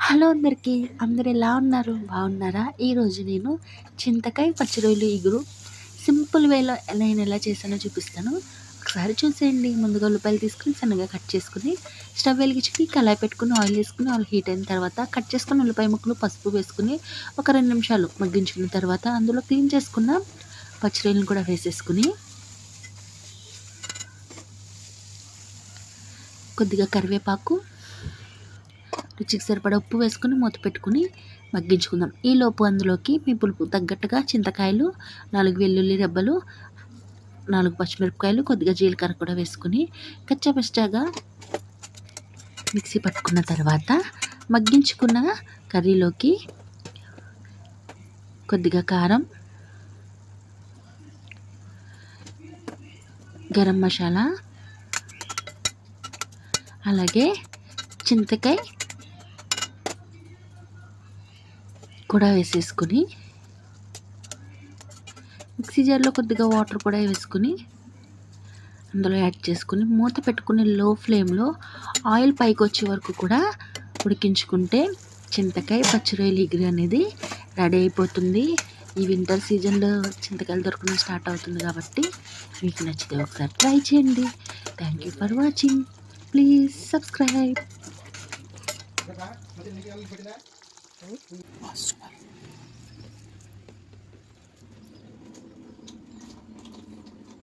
Hello అందరికీ అందరు ఎలా ఉన్నారు? బాగున్నారా? ఈరోజు నేను చింతకాయ పచ్చిరొయ్యలు ఇగురు సింపుల్ వేలో నేను ఎలా చేశానో చూపిస్తాను. ఒకసారి చూసేయండి. ముందుగా ఉల్లిపాయలు తీసుకుని సన్నగా కట్ చేసుకుని స్టవ్ వెలిగించుకుని కళాయి పెట్టుకుని ఆయిల్ వేసుకుని ఆయిల్ హీట్ అయిన తర్వాత కట్ చేసుకుని ఉల్లిపాయ ముక్కలు పసుపు వేసుకుని ఒక రెండు నిమిషాలు మగ్గించుకున్న తర్వాత అందులో క్లీన్ చేసుకున్న పచ్చిరొయ్యలను కూడా వేసేసుకుని కొద్దిగా కరివేపాకు రుచికి సరిపడా ఉప్పు వేసుకుని మూత పెట్టుకుని మగ్గించుకుందాం. ఈ లోపు అందులోకి మీ పులుపు తగ్గట్టుగా చింతకాయలు నాలుగు వెల్లుల్లి రెబ్బలు నాలుగు పచ్చిమిరపకాయలు కొద్దిగా జీలకర్ర కూడా వేసుకుని కచ్చాపచ్చాగా మిక్సీ పట్టుకున్న తర్వాత మగ్గించుకున్న కర్రీలోకి కొద్దిగా కారం గరం మసాలా అలాగే చింతకాయ కూడా వేసేసుకుని మిక్సీ జార్లో కొద్దిగా వాటర్ కూడా వేసుకుని అందులో యాడ్ చేసుకుని మూత పెట్టుకుని లో ఫ్లేమ్లో ఆయిల్ పైకి వచ్చే వరకు కూడా ఉడికించుకుంటే చింతకాయ పచ్చిరొయ్యలు ఎగిరి అనేది రెడీ అయిపోతుంది. ఈ వింటర్ సీజన్లో చింతకాయలు దొరకడం స్టార్ట్ అవుతుంది కాబట్టి మీకు నచ్చితే ఒకసారి ట్రై చేయండి. Thank you for watching. Please subscribe. Oh, super.